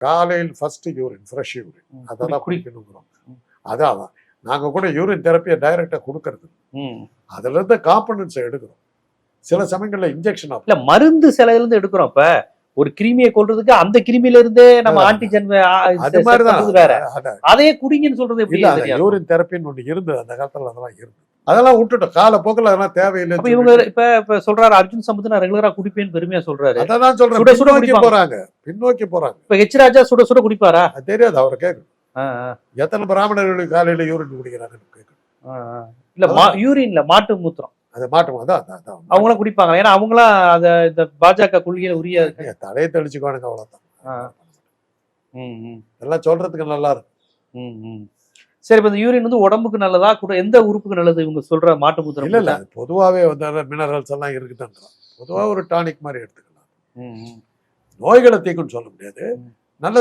காலையில் first urine fresh urine அதெல்லாம் குடி- குடிக்கணுங்கிறோம். அதான் நாங்க கூட யூரின் தெரப்பியை டைரக்டா கொடுக்கறது ம். அதுல இருந்து காம்பனன்ஸை எடுக்கிறோம். சில சமயங்கள்ல இன்ஜெக்ஷன் இல்ல மருந்து சில இருந்து எடுக்கிறோம் இப்ப ஒரு கிருமியை கொல்றதுக்கு அந்த கிருமியில இருந்தே நம்ம. ஆன்டிஜென் அது மாதிரிதான். வேற. அதான். அதையே குடிங்கன்னு சொல்றது யூரின் தெரப்பின்னு ஒண்ணு இருந்தது. அந்த காலத்துல அதெல்லாம் இருந்தது. அதெல்லாம் விட்டுட்டோம். கால போக்குல அதெல்லாம் தேவையில்லை இவங்க இப்ப இப்ப சொல்றாரு அர்ஜுன் சம்பத் நான் ரெகுலரா குடிப்பேன்னு பெருமையா சொல்றாரு. அதான் சொல்றேன். சுட சுட. போறாங்க. பின்னோக்கி போறாங்க. இப்ப ஹெச் ராஜா சுட சுட குடிப்பாரா? தெரியாது அவரை கேட்கணும். எத்தனை பிராமணர்கள் காலையில யூரின் குடிக்கிறாங்கன்னு கேட்கணும். இல்ல மா- யூரின்ல மாட்டு மூத்திரம். அதை மாட்டோம் அதான், அதான் அவங்களாம் குடிப்பாங்க ஏன்னா அவங்களாம் அத இந்த பாஜக கொள்கையில உரிய தலையை தெளிச்சுக்கோனுங்க ஆ. அவ்வளவுதான் ம், ம், எல்லாம் சொல்றதுக்கு நல்லா இருக்கும். ம், ம். சரி இப்ப இந்த யூரின் வந்து உடம்புக்கு நல்லதா கூட எந்த உறுப்புக்கு நல்லது இவங்க சொல்ற மாட்டு மூத்திரம் இல்ல இல்ல. அது பொதுவாவே வந்து மினரல்ஸ் எல்லாம் இருக்குதுன்றோம். பொதுவா ஒரு டானிக் மாதிரி எடுத்துக்கலாம். நோய்களை தீக்குன்னு சொல்ல முடியாது.